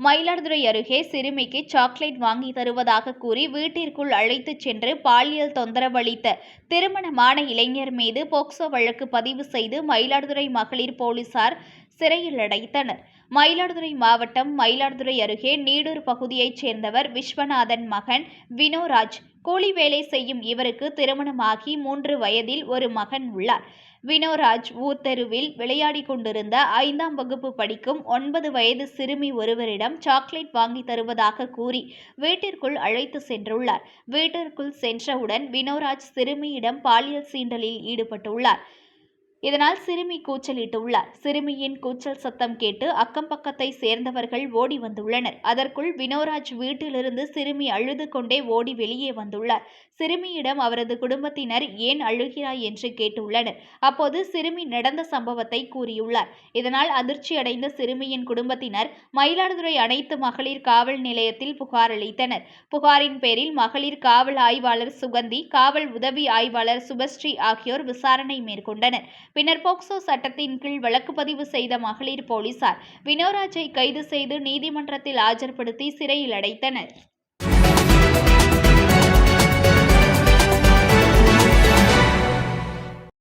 மயிலாடுதுறை அருகே சிறுமிக்கு சாக்லேட் வாங்கி தருவதாக கூறி வீட்டிற்குள் அழைத்துச் சென்று பாலியல் தொந்தரவளித்த திருமணமான இளைஞர் மீது போக்சோ வழக்கு பதிவு செய்து மயிலாடுதுறை மகளிர் போலீசார் சிறையில் அடைத்தனர். மயிலாடுதுறை மாவட்டம் மயிலாடுதுறை அருகே நீடூர் பகுதியைச் சேர்ந்தவர் விஸ்வநாதன் மகன் வினோராஜ். கூலி வேலை செய்யும் இவருக்கு திருமணமாகி மூன்று வயதில் ஒரு மகன் உள்ளார். வினோராஜ் ஊர் தெருவில் விளையாடிக் கொண்டிருந்த ஐந்தாம் வகுப்பு படிக்கும் ஒன்பது வயது சிறுமி ஒருவரிடம் சாக்லேட் வாங்கி தருவதாக கூறி வீட்டிற்குள் அழைத்து சென்றுள்ளார். வீட்டிற்குள் சென்றவுடன் வினோராஜ் சிறுமியிடம் பாலியல் சீண்டலில் ஈடுபட்டுள்ளார். இதனால் சிறுமி கூச்சலிட்டுள்ளார். சிறுமியின் கூச்சல் சத்தம் கேட்டு அக்கம் பக்கத்தை சேர்ந்தவர்கள் ஓடி வந்துள்ளனர். அதற்குள் வினோராஜ் வீட்டிலிருந்து சிறுமி அழுது கொண்டே ஓடி வெளியே வந்துள்ளார். சிறுமியிடம் அவரது குடும்பத்தினர் ஏன் அழுகிறாய்? என்று கேட்டுள்ளனர். அப்போது சிறுமி நடந்த சம்பவத்தை கூறியுள்ளார். இதனால் அதிர்ச்சியடைந்த சிறுமியின் குடும்பத்தினர் மயிலாடுதுறை அனைத்து மகளிர் காவல் நிலையத்தில் புகார் அளித்தனர். புகாரின் பேரில் மகளிர் காவல் ஆய்வாளர் சுகந்தி காவல் உதவி ஆய்வாளர் சுபஸ்ரீ ஆகியோர் விசாரணை மேற்கொண்டனர். பின்னர் போக்சோ சட்டத்தின் கீழ் வழக்கு பதிவு செய்த மகளிர் போலீசார் வினோராஜை கைது செய்து நீதிமன்றத்தில் ஆஜர்படுத்தி சிறையில் அடைத்தனர்.